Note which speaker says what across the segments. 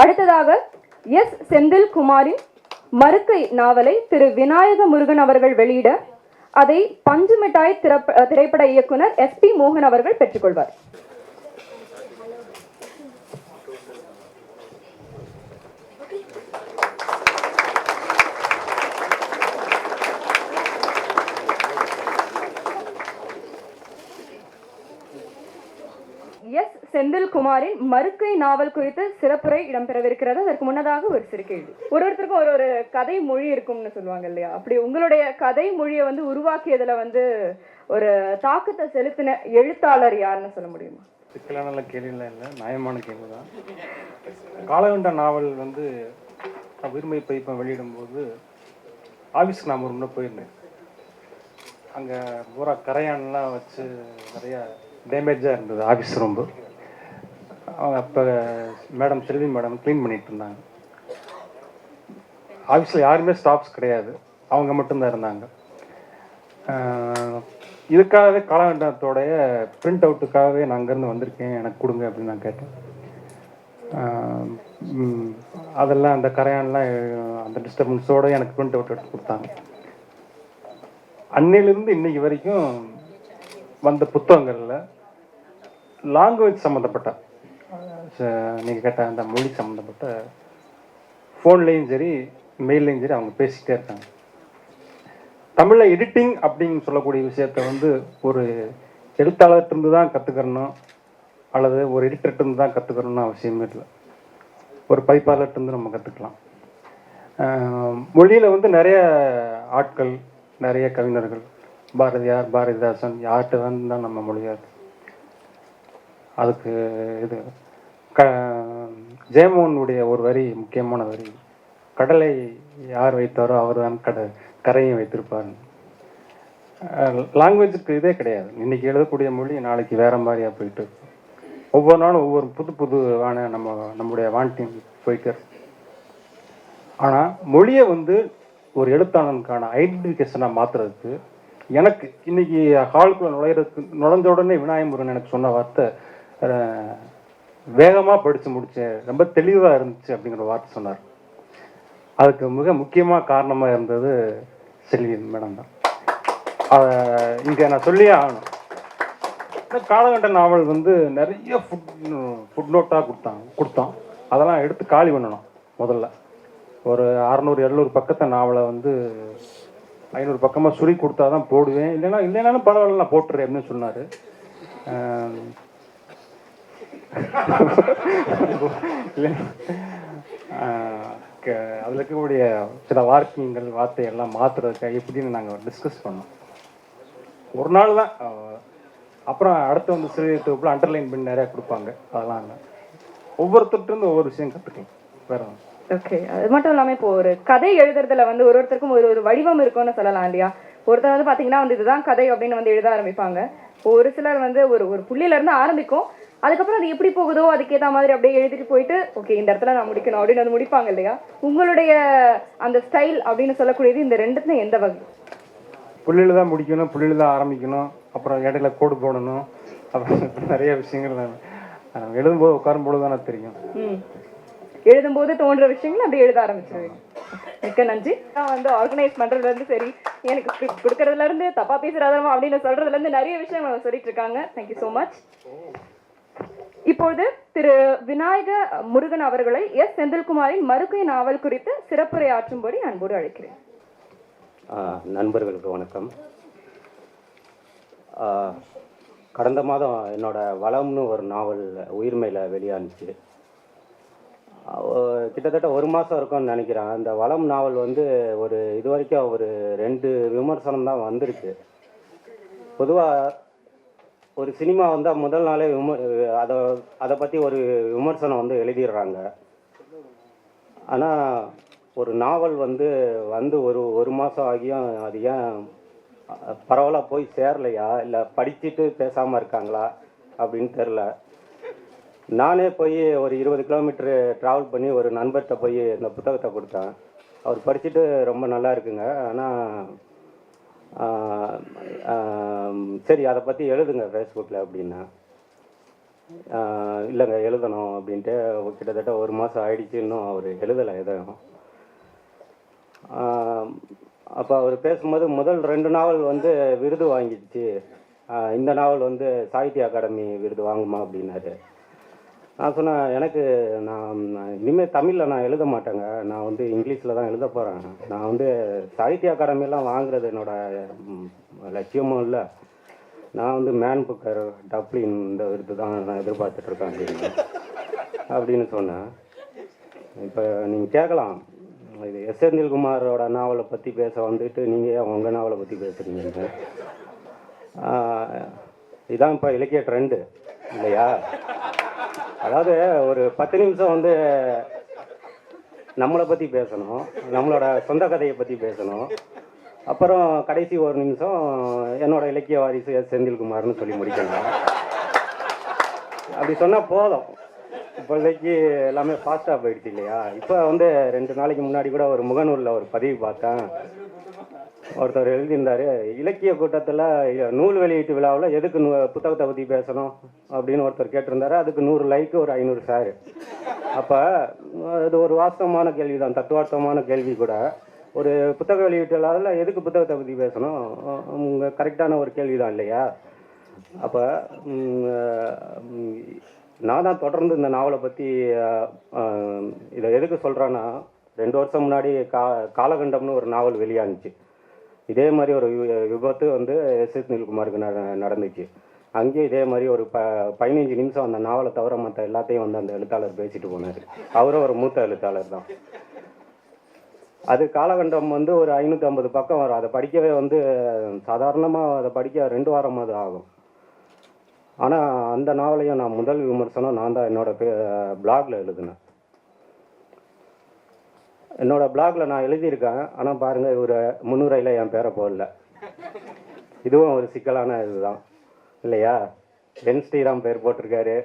Speaker 1: அடுத்ததாக எஸ். செந்தில் குமாரின் மறுக்கை நாவலை திரு. விநாயக முருகன் அவர்கள் வெளியிட அதை பஞ்சு மிட்டாய் திரைப்பட இயக்குனர் எஸ். பி. மோகன் அவர்கள் பெற்றுக்கொள்வார். செந்தில்குமாரின் மறுக்கை நாவல் குறித்து சிறப்புரை இடம்பெறவிருக்கிறது. அதற்கு முன்னதாக ஒரு சிறு கேள்வி. ஒரு ஒருத்தருக்கும் ஒரு ஒரு கதை மொழி இருக்கும்னு சொல்லுவாங்க இல்லையா? அப்படி உங்களுடைய கதை மொழியை வந்து உருவாக்கியதுல வந்து ஒரு தாக்கத்தை செலுத்தின எழுத்தாளர் யாருன்னு சொல்ல முடியுமா?
Speaker 2: சிக்கலான கேள்விலாம் இல்லை. நியாயமான கேள்வி தான் காலகண்ட நாவல் வந்து நான் உரிமை பதிப்பம் வெளியிடும்போது ஆஃபீஸ்க்கு நான் ஒரு முறை போயிருந்தேன். அங்கே பூரா கரையான்லாம் வச்சு நிறையா டேமேஜாக இருந்தது ஆஃபீஸ் ரொம்ப. அப்போ மேடம் செல்வி மேடம் க்ளீன் பண்ணிகிட்டு இருந்தாங்க. ஆஃபீஸில் யாருமே ஸ்டாஃப்ஸ் கிடையாது. அவங்க மட்டும்தான் இருந்தாங்க. இதுக்காகவே காலகட்டத்தோடைய பிரிண்ட் அவுட்டுக்காகவே நான் அங்கேருந்து வந்திருக்கேன். எனக்கு கொடுங்க அப்படின்னு நான் கேட்டேன். அதெல்லாம் அந்த கரையான்லாம் அந்த டிஸ்டர்பன்ஸோட எனக்கு பிரிண்ட் அவுட் எடுத்து கொடுத்தாங்க. அன்னையிலிருந்து இன்னைக்கு வரைக்கும் வந்த புத்தகங்களில் லாங்குவேஜ் சம்மந்தப்பட்ட நீங்கள் கேட்ட அந்த மொழி சம்மந்தப்பட்ட ஃபோன்லேயும் சரி மெயில்லையும் சரி அவங்க பேசிக்கிட்டே இருக்காங்க. தமிழில் எடிட்டிங் அப்படின்னு சொல்லக்கூடிய விஷயத்த வந்து ஒரு எழுத்தாளர்கிட்ட இருந்து தான் கற்றுக்கிறணும் அல்லது ஒரு எடிட்டர்கிட்டருந்து தான் கற்றுக்கணும்னு அவசியமே இல்லை. ஒரு பதிப்பாளர்கிட்டருந்து நம்ம கற்றுக்கலாம் மொழியில் வந்து நிறைய ஆட்கள் நிறைய கவிஞர்கள் பாரதியார் பாரதிதாசன் யார்கிட்ட வந்து தான் நம்ம மொழியாது அதுக்கு இது க ஜெயமோகனுடைய ஒரு வரி முக்கியமான வரி. கடலை யார் வைத்தாரோ அவர் தான் கட கரையும் வைத்திருப்பார். லாங்குவேஜுக்கு இதே கிடையாது. இன்றைக்கி எழுதக்கூடிய மொழி நாளைக்கு வேறு மாதிரியாக போயிட்டு ஒவ்வொரு நாளும் ஒவ்வொரு புது புதுவான நம்ம நம்முடைய வாண்டிங் போய்க்கிறது ஆனால் மொழியை வந்து ஒரு எழுத்தாளனுக்கான ஐடென்டிஃபிகேஷனாக மாத்துறதுக்கு எனக்கு இன்னைக்கு ஹாலுக்குள்ளே நுழையிறதுக்கு நுழைஞ்ச உடனே விநாயகமுருகன் எனக்கு சொன்ன வார்த்தை வேகமாக படித்து முடித்தேன் ரொம்ப தெளிவாக இருந்துச்சு அப்படிங்கிற வார்த்தை சொன்னார். அதுக்கு மிக முக்கியமாக காரணமாக இருந்தது செல்வி மேடம் தான். அதை இங்கே நான் சொல்லியே ஆகணும். இந்த காலகட்ட நாவல் வந்து நிறைய ஃபுட் ஃபுட் நோட்டாக கொடுத்தாங்க கொடுத்தோம் அதெல்லாம் எடுத்து காலி பண்ணணும் முதல்ல. ஒரு அறநூறு எழுநூறு பக்கத்தை நாவலை வந்து ஐநூறு பக்கமாக சுருக்கி கொடுத்தா தான் போடுவேன். இல்லைன்னா இல்லைனாலும் பரவாயில்ல நான் போட்டுறேன் அப்படின்னு சொன்னார். அதில் இருக்கக்கூடிய சில வார்த்தைகள் வார்த்தை எல்லாம் மாற்றுறதுக்கு எப்படின்னு நாங்கள் டிஸ்கஸ் பண்ணோம். ஒரு நாள் தான் அப்புறம் அடுத்து வந்து சிறு தொகுப்பில் அண்டர்லைன் பண்ணி நிறையா கொடுப்பாங்க. அதெல்லாம் இல்லை. ஒவ்வொரு விஷயம் கற்றுக்கலாம் வேற
Speaker 1: ஓகே அது மட்டும் இல்லாமல் இப்போ ஒரு கதை எழுதுறதுல வந்து ஒரு ஒருத்தருக்கும் ஒரு ஒரு வடிவம் இருக்கும்னு சொல்லலாம் இல்லையா? ஒருத்தர் வந்து பார்த்தீங்கன்னா வந்து இதுதான் கதை அப்படின்னு வந்து எழுத ஆரம்பிப்பாங்க. ஒரு சிலர் வந்து ஒரு ஒரு புள்ளியில இருந்து ஆரம்பிக்கும். அதுக்கப்புறம் அது எப்படி போகுதோ அதுக்கேத்த மாதிரி அப்படியே எழுதிட்டு போயிட்டு ஓகே இந்த இடத்துல நான் முடிக்கணும் அப்படின்னு வந்து முடிப்பாங்க இல்லையா? உங்களுடைய அந்த ஸ்டைல் அப்படின்னு சொல்லக்கூடியது இந்த ரெண்டுத்துல எந்த வகை?
Speaker 2: புள்ளியில் தான் முடிக்கணும் புள்ளியில் தான் ஆரம்பிக்கணும் அப்புறம் இடையில கோடு போடணும் அப்புறம் நிறைய விஷயங்கள் எழுதும்போது உட்காரும்போது தானே தெரியும்.
Speaker 1: எழுதும்போது தோன்ற விஷயங்கள் அப்படி எழுத ஆரம்பிச்சிருவேன். மிக்க நன்றி. நான் வந்து ஆர்கனைஸ் பண்றதுல இருந்து சரி எனக்கு ஸ்கிரிப்ட் கொடுக்கறதுல இருந்து தப்பா அப்படின்னு சொல்றதுல இருந்து நிறைய விஷயங்கள் அவங்க சொல்லிட்டு இருக்காங்க தேங்க்யூ ஸோ மச் இப்பொழுது திரு விநாயக முருகன் அவர்களை எஸ் செந்தில்குமாரின் மறுக்கை நாவல் குறித்து சிறப்புரை ஆற்றும்படி அன்போடு அழைக்கிறேன்.
Speaker 3: நண்பர்களுக்கு வணக்கம். கடந்த மாதம் என்னோட வளம்னு ஒரு நாவல் உயிர்மையில் வெளியானுச்சு. கிட்டத்தட்ட ஒரு மாதம் இருக்கும்னு நினைக்கிறேன். அந்த வளம் நாவல் வந்து ஒரு இது வரைக்கும் ஒரு ரெண்டு விமர்சனம் தான் வந்திருக்கு. பொதுவாக ஒரு சினிமா வந்தால் முதல் நாளே விம அதை அதை பற்றி ஒரு விமர்சனம் வந்து எழுதிடுறாங்க. ஆனால் ஒரு நாவல் வந்து வந்து ஒரு ஒரு மாதம் ஆகியும் அது ஏன் பரவலாக போய் சேரலையா? இல்லை படிச்சுட்டு பேசாமல் இருக்காங்களா? அப்படின்னு தெரில நானே போய் ஒரு இருபது கிலோமீட்டர் ட்ராவல் பண்ணி ஒரு நண்பர்கிட்ட போய் இந்த புத்தகத்தை கொடுத்தேன். அவர் படிச்சுட்டு ரொம்ப நல்லா இருக்குங்க. ஆனால் சரி அதை பற்றி எழுதுங்க ஃபேஸ்புக்கில் அப்படின்னா. இல்லைங்க எழுதணும் அப்படின்ட்டு கிட்டத்தட்ட ஒரு மாதம் ஆயிடுச்சு. இன்னும் அவர் எழுதலை எதுவும் அப்போ அவர் பேசும்போது முதல் ரெண்டு நாவல் வந்து விருது வாங்கிடுச்சு. இந்த நாவல் வந்து சாகித்ய அகாடமி விருது வாங்குமா அப்படின்னாரு. நான் சொன்னேன் எனக்கு நான் இனிமேல் தமிழில் நான் எழுத மாட்டேங்க. நான் வந்து இங்கிலீஷில் தான் எழுத போகிறேன் நான் வந்து சாகித்ய அகாடமிலாம் வாங்குறது என்னோட லட்சியமும் இல்லை. நான் வந்து மேன் புக்கர் டப்ளின் இந்த விருது தான் நான் எதிர்பார்த்துட்ருக்கேன் அப்படின்னு. அப்படின்னு சொன்னேன். இப்போ நீங்கள் கேட்கலாம். இது எஸ் செந்தில்குமாரோட நாவலை பற்றி பேச வந்துட்டு நீங்கள் ஏன் உங்கள் நாவலை பற்றி பேசுகிறீங்க இதான் இப்போ இலக்கிய ட்ரெண்டு இல்லையா? அதாவது ஒரு பத்து நிமிஷம் வந்து நம்மளை பற்றி பேசணும் நம்மளோட சொந்த கதையை பற்றி பேசணும். அப்புறம் கடைசி ஒரு நிமிஷம் என்னோட இலக்கிய வாரிசு எஸ். செந்தில்குமார்னு சொல்லி முடிக்கணும். அப்படி சொன்னால் போதும். இப்போதைக்கு எல்லாமே ஃபாஸ்ட்டாக போயிடுச்சு இல்லையா? இப்போ வந்து ரெண்டு நாளைக்கு முன்னாடி கூட ஒரு முகநூலில் ஒரு பதிவு பார்த்தேன். ஒருத்தர் எழுதியிருந்தாரு இலக்கிய கூட்டத்தில் நூல் வெளியீட்டு விழாவில் எதுக்கு நூ புத்தகத்தை பற்றி பேசணும் அப்படின்னு ஒருத்தர் கேட்டிருந்தாரு. அதுக்கு நூறு லைக்கு ஒரு ஐநூறு சார் அப்போ அது ஒரு வாஸ்தவமான கேள்வி தான் தத்துவார்த்தமான கேள்வி கூட. ஒரு புத்தக வெளியீட்டு விழாவில் எதுக்கு புத்தகத்தை பற்றி பேசணும்? உங்கள் கரெக்டான ஒரு கேள்வி தான் இல்லையா? அப்போ நான் தான் தொடர்ந்து இந்த நாவலை பற்றி இதை எதுக்கு சொல்கிறேன்னா ரெண்டு வருஷம் முன்னாடி கா காலகண்டம்னு ஒரு நாவல் வெளியானுச்சு. இதே மாதிரி ஒரு வி- விபத்து வந்து எஸ் எஸ் நில்குமாருக்கு நடந்துச்சு. அங்கேயும் இதே மாதிரி ஒரு ப பதினஞ்சு நிமிஷம் அந்த நாவலை தவிர மற்ற எல்லாத்தையும் வந்து அந்த எழுத்தாளர் பேசிட்டு போனார். அவரும் ஒரு மூத்த எழுத்தாளர் தான். அது காலகண்டம் வந்து ஒரு ஐநூற்றி ஐம்பது பக்கம் வரும். அதை படிக்கவே வந்து சாதாரணமாக அதை படிக்க ரெண்டு வாரமாவது ஆகும். ஆனால் அந்த நாவலையும் நான் முதல் விமர்சனம் நான் தான் என்னோட பிளாகில் எழுதினேன். என்னோடய பிளாகில் நான் எழுதியிருக்கேன். ஆனால் பாருங்கள் ஒரு முன்னுரையில் என் பேரை போடல. இதுவும் ஒரு சிக்கலான இதுதான். இல்லையா? என் ஸ்ரீராம் பேர் போட்டிருக்காரு.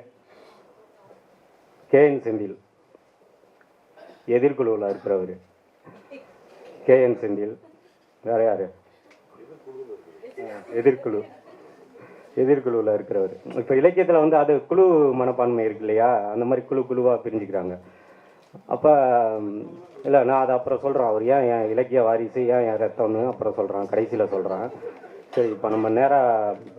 Speaker 3: K N Senthil. எதிர்குழுவில் இருக்கிறவர். K N Senthil. வேற யார்? எதிர்குழு. எதிர்குழுவில் இருக்கிறவர். இப்போ இலக்கியத்தில் வந்து அது குழு மனப்பான்மை இருக்கு இல்லையா? அந்த மாதிரி குழு குழுவாக பிரிஞ்சுக்கிறாங்க. அப்போ இல்லை நான் அதை அப்புறம் சொல்கிறேன் அவர் ஏன் என் இலக்கிய வாரிசு ஏன் என் ரத்தம்னு அப்புறம் சொல்கிறேன் கடைசியில் சொல்கிறேன் சரி இப்போ நம்ம நேராக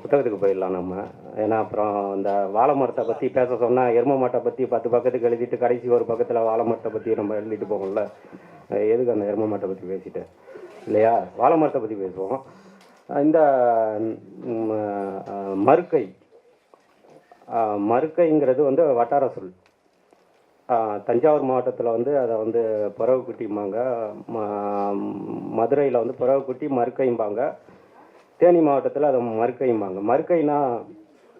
Speaker 3: புத்தகத்துக்கு போயிடலாம் நம்ம. ஏன்னா அப்புறம் இந்த வாழை மரத்தை பற்றி பேச சொன்னால் எரும மாட்டை பற்றி பத்து பக்கத்துக்கு எழுதிட்டு கடைசி ஒரு பக்கத்தில் வாழை மரத்தை பற்றி நம்ம எழுதிட்டு போவோம்ல. எதுக்கு அந்த எரும மாட்டை பற்றி பேசிட்டு? இல்லையா? வாழை மரத்தை பற்றி பேசுவோம். இந்த மறுக்கை. மறுக்கைங்கிறது வந்து வட்டார சொல். தஞ்சாவூர் மாவட்டத்தில் வந்து அதை வந்து புறவுக்குட்டிம்பாங்க மதுரையில் வந்து புறவுக்குட்டி மறுக்கைம்பாங்க தேனி மாவட்டத்தில் அதை மறுக்கைம்பாங்க மறுக்கைனா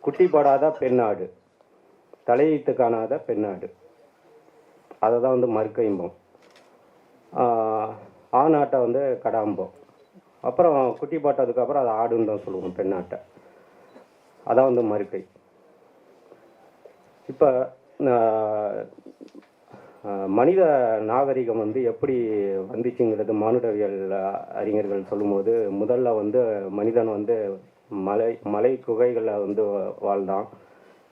Speaker 3: குட்டி போடாத பெண்ணாடு. தலையீத்து காணாத பெண்ணாடு. அதை தான் வந்து மறுக்கைம்போம் ஆணாட்டை வந்து கடாம்போம். அப்புறம் குட்டி போட்டதுக்கப்புறம் அதை ஆடுன்னு தான் சொல்லுவோம் பெண்ணாட்டை. அதான் வந்து மறுக்கை இப்போ மனித நாகரிகம் வந்து எப்படி வந்துச்சுங்கிறது மானுடவியல் அறிஞர்கள் சொல்லும்போது முதல்ல வந்து மனிதன் வந்து மலை மலை குகைகளில் வந்து வாழ்ந்தான்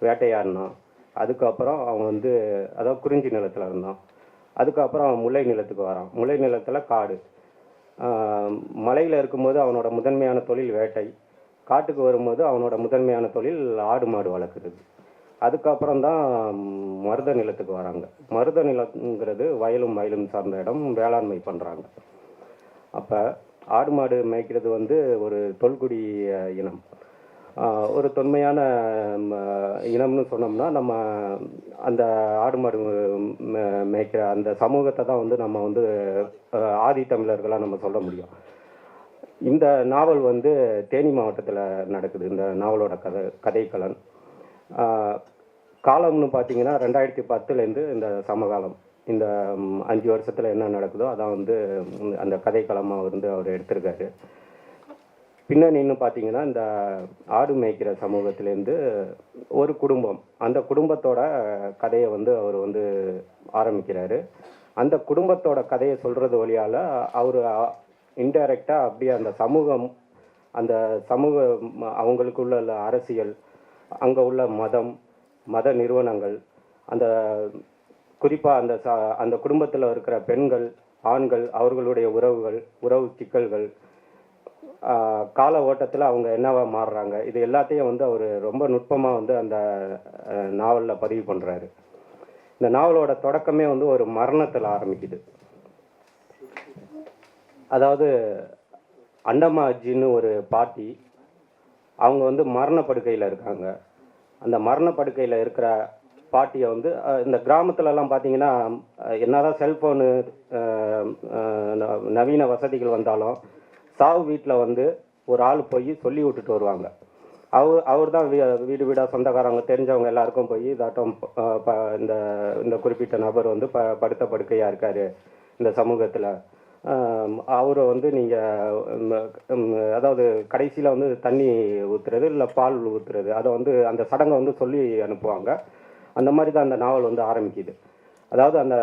Speaker 3: வேட்டையாடினான். அதுக்கப்புறம் அவன் வந்து அதாவது குறிஞ்சி நிலத்தில் இருந்தான். அதுக்கப்புறம் அவன் முல்லை நிலத்துக்கு வரான். முல்லை நிலத்தில் காடு. மலையில் இருக்கும்போது அவனோட முதன்மையான தொழில் வேட்டை. காட்டுக்கு வரும்போது அவனோட முதன்மையான தொழில் ஆடு மாடு வளர்க்குறது. அதுக்கப்புறம் தான் மருத நிலத்துக்கு வராங்க. மருத நிலங்கிறது வயலும் வயலும் சார்ந்த இடம் வேளாண்மை பண்ணுறாங்க அப்போ ஆடு மாடு மேய்க்கிறது வந்து ஒரு தொல்குடி இனம். ஒரு தொன்மையான ம, இனம்னு சொன்னோம்னா நம்ம அந்த ஆடு மாடு மே- மேய்க்கிற அந்த சமூகத்தை தான் வந்து நம்ம வந்து ஆதி தமிழர்களாக நம்ம சொல்ல முடியும். இந்த நாவல் வந்து தேனி மாவட்டத்தில் நடக்குது. இந்த நாவலோட கதை கதைக்கலன் காலம்னு பார்த்தீங்கன்னா ரெண்டாயிரத்தி பத்துலேருந்து இந்த சமகாலம். இந்த அஞ்சு வருஷத்தில் என்ன நடக்குதோ அதான் வந்து அந்த கதைக்களமாக வந்து அவர் எடுத்திருக்காரு. பின்னணின்னு பார்த்தீங்கன்னா இந்த ஆடு மேய்க்கிற சமூகத்திலேருந்து ஒரு குடும்பம். அந்த குடும்பத்தோட கதையை வந்து அவர் வந்து ஆரம்பிக்கிறாரு. அந்த குடும்பத்தோட கதையை சொல்கிறது வழியால் அவர் இன்டைரக்டாக அப்படியே அந்த சமூகம் அந்த சமூக அவங்களுக்குள்ள உள்ள அரசியல் அங்கே உள்ள மதம் மத நிறுவனங்கள் அந்த குறிப்பாக அந்த சா அந்த குடும்பத்தில் இருக்கிற பெண்கள் ஆண்கள் அவர்களுடைய உறவுகள் உறவு சிக்கல்கள் கால ஓட்டத்தில் அவங்க என்னவா மாறுறாங்க? இது எல்லாத்தையும் வந்து அவர் ரொம்ப நுட்பமாக வந்து அந்த நாவலில் பதிவு பண்ணுறாரு இந்த நாவலோட தொடக்கமே வந்து ஒரு மரணத்தில் ஆரம்பிக்குது. அதாவது அண்டமாஜின்னு ஒரு பாட்டி அவங்க வந்து மரணப்படுக்கையில் இருக்காங்க. அந்த மரணப்படுக்கையில் இருக்கிற பாட்டியை வந்து இந்த கிராமத்துலலாம் பார்த்தீங்கன்னா என்னதான் செல்ஃபோனு நவீன வசதிகள் வந்தாலும் சாவு வீட்டில் வந்து ஒரு ஆள் போய் சொல்லி விட்டுட்டு வருவாங்க. அவர் அவர் தான் வீடு வீடாக சொந்தக்காரவங்க தெரிஞ்சவங்க எல்லாருக்கும் போய் இதாட்டம் இந்த இந்த குறிப்பிட்ட நபர் வந்து ப படுத்த படுக்கையாக இருக்கார் இந்த சமூகத்தில். அவரை வந்து நீங்கள் அதாவது கடைசியில் வந்து தண்ணி ஊற்றுறது இல்லை பால் ஊற்றுறது அதை வந்து அந்த சடங்கை வந்து சொல்லி அனுப்புவாங்க. அந்த மாதிரி தான் அந்த நாவல் வந்து ஆரம்பிக்குது. அதாவது அந்த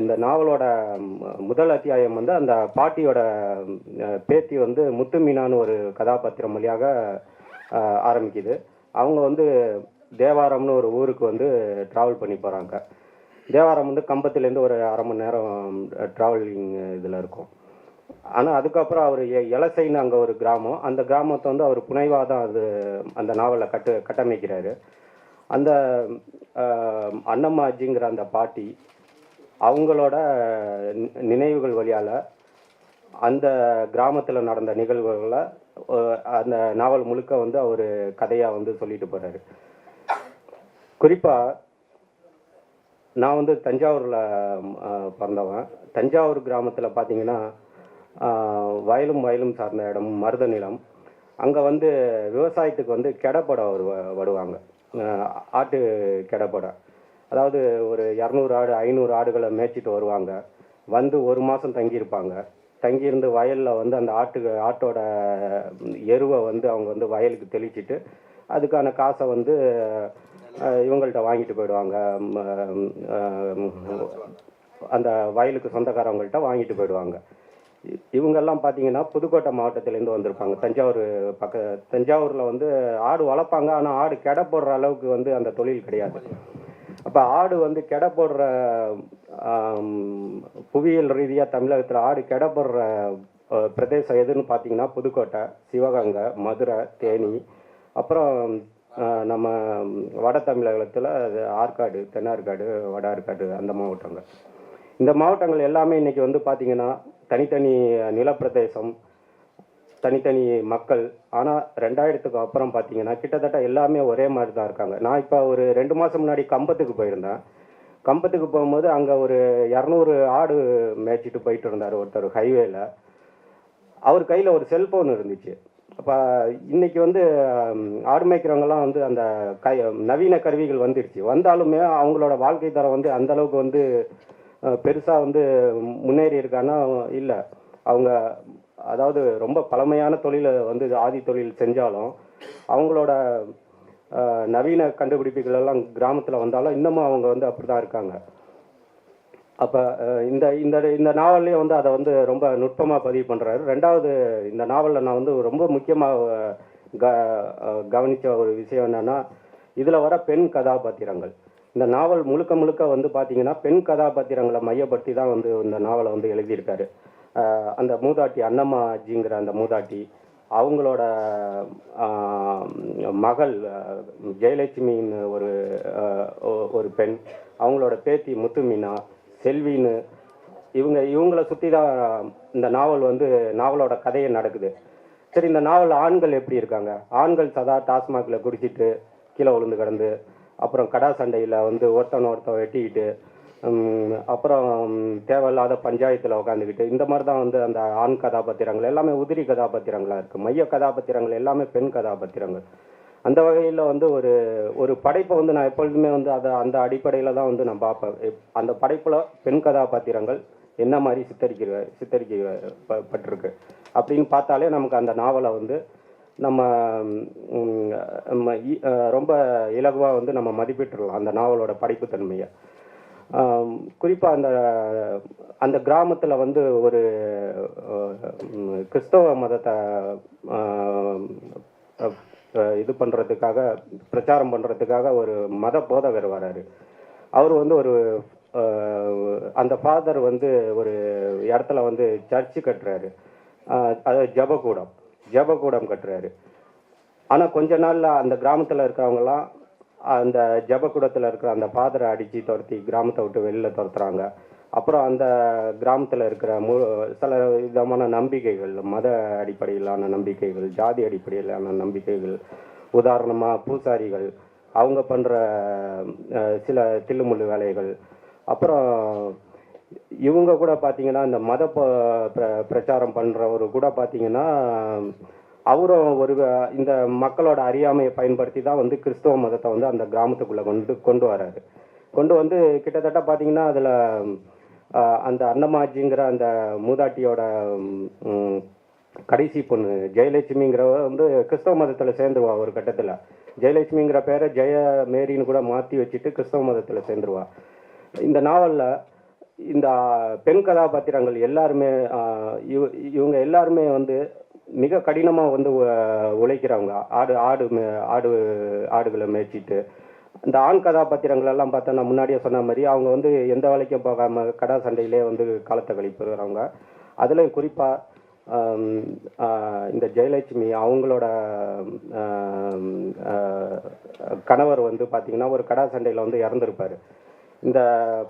Speaker 3: இந்த நாவலோட முதல் அத்தியாயம் வந்து அந்த பாட்டியோட பேத்தி வந்து முத்து மீனான்னு ஒரு கதாபாத்திரம் வழியாக ஆரம்பிக்குது. அவங்க வந்து தேவாரம்னு ஒரு ஊருக்கு வந்து ட்ராவல் பண்ணி போகிறாங்க தேவாரம் வந்து கம்பத்துலேருந்து ஒரு அரை மணி நேரம் ட்ராவலிங் இதில் இருக்கும். ஆனால் அதுக்கப்புறம் அவர் எலசைன்னு அங்கே ஒரு கிராமம். அந்த கிராமத்தை வந்து அவர் புனைவாக தான் அது அந்த நாவலை கட்டு கட்டமைக்கிறாரு. அந்த ஆஹ், அன்னம்மாஜிங்கிற அந்த பாட்டி அவங்களோட நி- நினைவுகள் வழியால் அந்த கிராமத்தில் நடந்த நிகழ்வுகளை அந்த நாவல் முழுக்க வந்து அவர் கதையாக வந்து சொல்லிட்டு போகிறாரு குறிப்பாக நான் வந்து தஞ்சாவூரில் பிறந்தவன். தஞ்சாவூர் கிராமத்தில் பார்த்தீங்கன்னா வயலும் வயலும் சார்ந்த இடம் மருத நிலம். அங்கே வந்து விவசாயத்துக்கு வந்து கெடப்படை ஒரு வருவாங்க. ஆட்டு கெடப்படை. அதாவது ஒரு இரநூறு ஆடு ஐநூறு ஆடுகளை மேய்ச்சிட்டு வருவாங்க. வந்து ஒரு மாதம் தங்கியிருப்பாங்க. தங்கியிருந்து வயலில் வந்து அந்த ஆட்டு ஆட்டோட எருவை வந்து அவங்க வந்து வயலுக்கு தெளிச்சிட்டு அதுக்கான காசை வந்து இவங்கள்ட்ட வாங்கிட்டு போயிடுவாங்க. அந்த வயலுக்கு சொந்தக்காரவங்கள்ட்ட வாங்கிட்டு போயிடுவாங்க. இ- இவங்கெல்லாம் பார்த்தீங்கன்னா புதுக்கோட்டை மாவட்டத்திலேருந்து வந்திருப்பாங்க. தஞ்சாவூர் பக்க தஞ்சாவூரில் வந்து ஆடு வளர்ப்பாங்க. ஆனால் ஆடு கெடை போடுற அளவுக்கு வந்து அந்த தொழில் கிடையாது. அப்போ ஆடு வந்து கெடை போடுற புவியியல் ரீதியாக தமிழகத்தில் ஆடு கெடை போடுற பிரதேசம் எதுன்னு பார்த்தீங்கன்னா புதுக்கோட்டை சிவகங்கை மதுரை தேனி அப்புறம் நம்ம வட தமிழகத்தில் ஆற்காடு தென்னார்காடு வட ஆற்காடு அந்த மாவட்டங்கள். இந்த மாவட்டங்கள் எல்லாமே இன்றைக்கி வந்து பார்த்திங்கன்னா தனித்தனி நிலப்பிரதேசம் தனித்தனி மக்கள். ஆனால் ரெண்டாயிரத்துக்கு அப்புறம் பார்த்தீங்கன்னா கிட்டத்தட்ட எல்லாமே ஒரே மாதிரி தான் இருக்காங்க. நான் இப்போ ஒரு ரெண்டு மாதம் முன்னாடி கம்பத்துக்கு போயிருந்தேன். கம்பத்துக்கு போகும்போது அங்கே ஒரு இரநூறு ஆடு மேய்ச்சிட்டு போயிட்டு இருந்தார் ஒருத்தர் ஹைவேல. அவர் கையில் ஒரு செல்ஃபோன் இருந்துச்சு. அப்போ இன்னைக்கு வந்து ஹம், ஆடு மேய்க்கிறவங்கலாம் வந்து அந்த கை நவீன கருவிகள் வந்துடுச்சு வந்தாலுமே அவங்களோட வாழ்க்கை தரம் வந்து அந்த அளவுக்கு வந்து பெருசாக வந்து முன்னேறி இருக்கான்னா இல்லை. அவங்க அதாவது ரொம்ப பழமையான தொழிலை வந்து ஆதி தொழில் செஞ்சாலும் அவங்களோட நவீன கண்டுபிடிப்புகள் எல்லாம் கிராமத்தில் வந்தாலும் இன்னமும் அவங்க வந்து அப்படி தான் இருக்காங்க. அப்போ இந்த இந்த இந்த நாவல்லையும் வந்து அதை வந்து ரொம்ப நுட்பமாக பதிவு பண்ணுறாரு ரெண்டாவது இந்த நாவலில் நான் வந்து ரொம்ப முக்கியமாக க கவனித்த ஒரு விஷயம் என்னென்னா இதில் வர பெண் கதாபாத்திரங்கள். இந்த நாவல் முழுக்க முழுக்க வந்து பார்த்தீங்கன்னா பெண் கதாபாத்திரங்களை மையப்படுத்தி தான் வந்து இந்த நாவலை வந்து எழுதியிருக்காரு. அந்த மூதாட்டி அன்னம்மாஜிங்கிற அந்த மூதாட்டி அவங்களோட மகள் ஜெயலட்சுமின்னு ஒரு ஒரு பெண் அவங்களோட பேத்தி முத்துமீனா செல்வின்னு இவங்க இவங்களை சுற்றி தான் இந்த நாவல் வந்து நாவலோட கதையை நடக்குது. சரி இந்த நாவல் ஆண்கள் எப்படி இருக்காங்க? ஆண்கள் சதா டாஸ்மாகில் குடிச்சிட்டு கீழே விழுந்து கிடந்து அப்புறம் கடா சண்டையில் வந்து ஒருத்தன் ஒருத்தன் வெட்டிக்கிட்டு அப்புறம் தேவையில்லாத பஞ்சாயத்தில் உட்காந்துக்கிட்டு இந்த மாதிரி தான் வந்து அந்த ஆண் கதாபாத்திரங்கள். எல்லாமே உதிரி கதாபாத்திரங்களாக இருக்குது மைய கதாபாத்திரங்கள் எல்லாமே பெண் கதாபாத்திரங்கள். அந்த வகையில் வந்து ஒரு ஒரு படைப்பை வந்து நான் எப்பொழுதுமே வந்து அதை அந்த அடிப்படையில் தான் வந்து நான் பார்ப்பேன். அந்த படைப்பில் பெண் கதாபாத்திரங்கள் என்ன மாதிரி சித்தரிக்க சித்தரிக்கப்பட்டிருக்கு அப்படின்னு பார்த்தாலே நமக்கு அந்த நாவலை வந்து நம்ம நம்ம ரொம்ப இலகுவாக வந்து நம்ம மதிப்பிட்டுருலாம் அந்த நாவலோட படைப்புத்தன்மையை குறிப்பாக அந்த அந்த கிராமத்தில் வந்து ஒரு கிறிஸ்தவ மதத்தை இது பண்ணுறதுக்காக பிரச்சாரம் பண்ணுறதுக்காக ஒரு மத போதகர் வராரு. அவர் வந்து ஒரு அந்த ஃபாதர் வந்து ஒரு இடத்துல வந்து சர்ச்சு கட்டுறாரு. அஹ், அதாவது ஜபக்கூடம் ஜபக்கூடம் கட்டுறாரு. ஆனால் கொஞ்ச நாளில் அந்த கிராமத்தில் இருக்கிறவங்களாம் அந்த ஜபக்கூடத்தில் இருக்கிற அந்த ஃபாதரை அடித்து துரத்தி கிராமத்தை விட்டு வெளியில் துரத்துறாங்க. அப்புறம் அந்த கிராமத்தில் இருக்கிற மு சில விதமான நம்பிக்கைகள் மத அடிப்படையிலான நம்பிக்கைகள் ஜாதி அடிப்படையிலான நம்பிக்கைகள் உதாரணமாக பூசாரிகள் அவங்க பண்ணுற சில தில்லுமுள்ளு வேலைகள். அப்புறம் இவங்க கூட பார்த்தீங்கன்னா இந்த மத ப- பிர- பிரச்சாரம் பண்ணுறவர் கூட பார்த்தீங்கன்னா அவரும் ஒரு இந்த மக்களோட அறியாமையை பயன்படுத்தி தான் வந்து கிறிஸ்தவ மதத்தை வந்து அந்த கிராமத்துக்குள்ளே கொண்டு கொண்டு வராரு. கொண்டு வந்து கிட்டத்தட்ட பார்த்தீங்கன்னா அதில் அந்த அன்னமாஜிங்கிற அந்த மூதாட்டியோட கடைசி பொண்ணு ஜெயலட்சுமிங்கிறவ வந்து கிறிஸ்தவ மதத்தில் சேர்ந்துருவா ஒரு கட்டத்தில். ஜெயலட்சுமிங்கிற பேரை ஜெய மேரின்னு கூட மாற்றி வச்சுட்டு கிறிஸ்தவ மதத்தில் சேர்ந்துருவா. இந்த நாவலில் இந்த பெண் கதாபாத்திரங்கள் எல்லாருமே இவ- இவங்க எல்லாருமே வந்து மிக கடினமாக வந்து உழைக்கிறவங்க. ஆடு ஆடு மே- ஆடு ஆடுகளை மேய்ச்சிட்டு இந்த ஆண் கதாபாத்திரங்கள் எல்லாம் பார்த்தா நான் முன்னாடியே சொன்ன மாதிரி அவங்க வந்து எந்த வேலைக்கும் போகாமல் கடா சண்டையிலே வந்து காலத்தை கழிப்புறவங்க அதில் குறிப்பாக இந்த ஜெயலட்சுமி அவங்களோட கணவர் வந்து பார்த்திங்கன்னா ஒரு கடா சண்டையில் வந்து இறந்துருப்பார். இந்த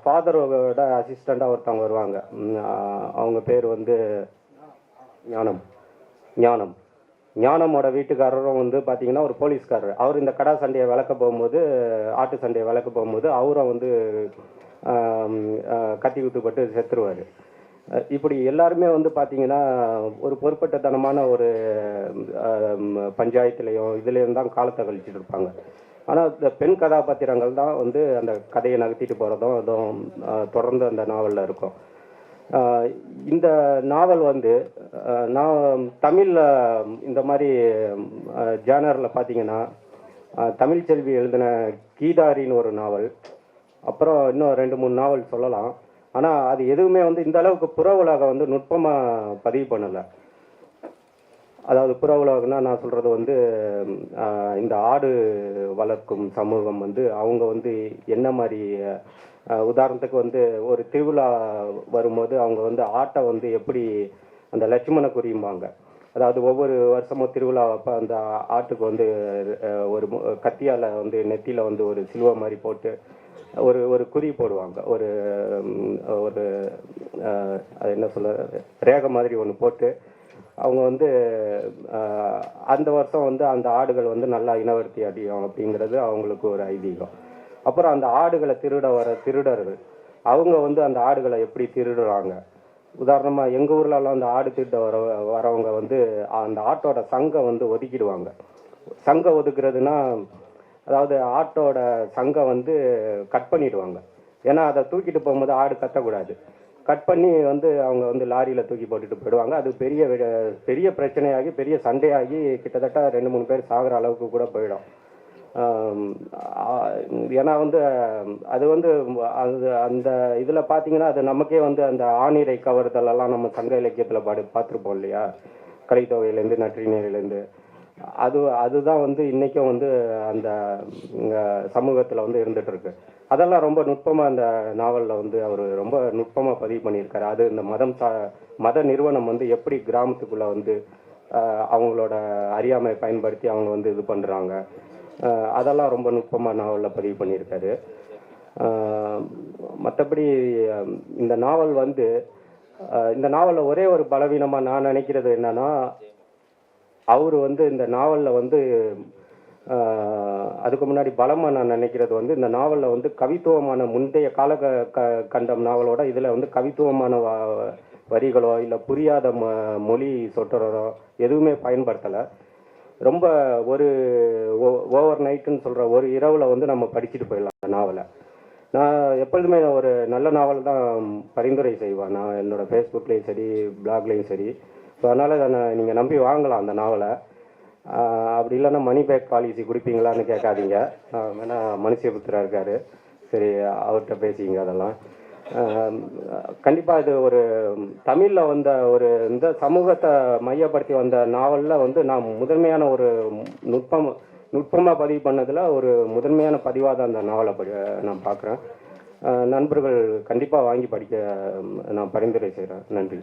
Speaker 3: ஃபாதரோட அசிஸ்டண்ட்டாக ஒருத்தவங்க வருவாங்க. அவங்க பேர் வந்து ஞானம். ஞானம். ஞானமோட வீட்டுக்காரரும் வந்து பார்த்தீங்கன்னா ஒரு போலீஸ்காரர். அவர் இந்த கடா சண்டையை விளக்க போகும்போது ஆட்டு சண்டையை விளக்க போகும்போது அவரும் வந்து கத்தி குத்துப்பட்டு செத்துருவார். இப்படி எல்லாருமே வந்து பார்த்தீங்கன்னா ஒரு பொறுப்பட்டத்தனமான ஒரு பஞ்சாயத்துலேயும் இதுலேயும் தான் காலத்தை கழிச்சிட்டு இருப்பாங்க. ஆனால் இந்த பெண் கதாபாத்திரங்கள் தான் வந்து அந்த கதையை நகர்த்திட்டு போகிறதும் அதுவும் தொடர்ந்து அந்த நாவலில் இருக்கும். இந்த நாவல் வந்து நான் தமிழில் இந்த மாதிரி ஜேனரில் பார்த்தீங்கன்னா தமிழ் செல்வி எழுதின கீதாரின்னு ஒரு நாவல் அப்புறம் இன்னும் ரெண்டு மூணு நாவல் சொல்லலாம். ஆனால் அது எதுவுமே வந்து இந்த அளவுக்கு புற உலகம் வந்து நுட்பமாக பதிவு பண்ணலை. அதாவது புற உலகம்னா நான் சொல்கிறது வந்து இந்த ஆடு வளர்க்கும் சமூகம் வந்து அவங்க வந்து என்ன மாதிரி உதாரணத்துக்கு வந்து ஒரு திருவிழா வரும்போது அவங்க வந்து ஆட்டை வந்து எப்படி அந்த லட்சுமண குறியும்பாங்க. அதாவது ஒவ்வொரு வருஷமும் திருவிழா அப்போ அந்த ஆட்டுக்கு வந்து ஒரு கத்தியால் வந்து நெத்தியில் வந்து ஒரு சிலுவை மாதிரி போட்டு ஒரு ஒரு குறி போடுவாங்க. ஒரு ஒரு அது என்ன சொல்ல ரேகை மாதிரி ஒன்று போட்டு அவங்க வந்து அந்த வருஷம் வந்து அந்த ஆடுகள் வந்து நல்லா இனவர்த்தி அடையும் அப்படிங்கிறது அவங்களுக்கு ஒரு ஐதீகம். அப்புறம் அந்த ஆடுகளை திருட வர திருடர்கள். அவங்க வந்து அந்த ஆடுகளை எப்படி திருடுறாங்க? உதாரணமாக எங்கள் ஊர்லலாம் அந்த ஆடு திருட வர வரவங்க வந்து அந்த ஆட்டோட சங்கம் வந்து ஒதுக்கிடுவாங்க. சங்கம் ஒதுக்குறதுனா அதாவது ஆட்டோட சங்கம் வந்து கட் பண்ணிடுவாங்க. ஏன்னா அதை தூக்கிட்டு போகும்போது ஆடு கத்தக்கூடாது. கட் பண்ணி வந்து அவங்க வந்து லாரியில் தூக்கி போட்டுட்டு போயிடுவாங்க. அது பெரிய வி- பெரிய பிரச்சனையாகி பெரிய சண்டையாகி கிட்டத்தட்ட ரெண்டு மூணு பேர் சாகிற அளவுக்கு கூட போயிடும். ஏன்னா வந்து அது வந்து அது அந்த இதில் பார்த்தீங்கன்னா அது நமக்கே வந்து அந்த ஆணிரை கவர்தல் எல்லாம் நம்ம சங்க இலக்கியத்தில் பாடு பார்த்துருப்போம் இல்லையா? கலைத்தொகையிலேருந்து நற்றினையிலேருந்து அது அதுதான் வந்து இன்றைக்கும் வந்து அந்த சமூகத்தில் வந்து இருந்துகிட்ருக்கு இருக்கு அதெல்லாம் ரொம்ப நுட்பமாக அந்த நாவலில் வந்து அவர் ரொம்ப நுட்பமாக பதிவு பண்ணியிருக்காரு. அது இந்த மதம் சா மத நிறுவனம் வந்து எப்படி கிராமத்துக்குள்ளே வந்து அவங்களோட அறியாமையை பயன்படுத்தி அவங்க வந்து இது பண்ணுறாங்க அதெல்லாம் ரொம்ப நுட்பமாக நாவலில் பதிவு பண்ணியிருக்காரு. மற்றபடி இந்த நாவல் வந்து இந்த நாவலில் ஒரே ஒரு பலவீனமாக நான் நினைக்கிறது என்னன்னா அவர் வந்து இந்த நாவலில் வந்து அதுக்கு முன்னாடி பலமாக நான் நினைக்கிறது வந்து இந்த நாவலில் வந்து கவித்துவமான முந்தைய கால க- கண்டம் நாவலோட இதில் வந்து கவித்துவமான வ- வரிகளோ இல்லை புரியாத ம மொழி சொற்றரோ எதுவுமே பயன்படுத்தலை. ரொம்ப ஒரு ஓவர் நைட்டுன்னு சொல்கிற ஒரு இரவில் வந்து நம்ம படிச்சுட்டு போயிடலாம் அந்த நாவலை. நான் எப்பொழுதுமே ஒரு நல்ல நாவல் தான் பரிந்துரை செய்வேன். நான் என்னோடய ஃபேஸ்புக்லேயும் சரி பிளாக்லேயும் சரி. ஸோ அதனால் அதை நீங்கள் நம்பி வாங்கலாம் அந்த நாவலை. அப்படி இல்லைன்னா மணி பேக் பாலிசி கொடுப்பீங்களான்னு கேட்காதீங்க. வேணால் வேணா மனுஷபுத்திரா இருக்கார். சரி அவர்கிட்ட பேசிங்க அதெல்லாம். கண்டிப்பாக இது ஒரு தமிழில் வந்த ஒரு இந்த சமூகத்தை மையப்படுத்தி வந்த நாவலில் வந்து நான் முதன்மையான ஒரு நுட்பம் நுட்பமாக பதிவு பண்ணதில் ஒரு முதன்மையான பதிவாக தான் அந்த நாவலை படி நான் பார்க்குறேன். நண்பர்கள் கண்டிப்பாக வாங்கி படிக்க நான் பரிந்துரை செய்கிறேன் நன்றி.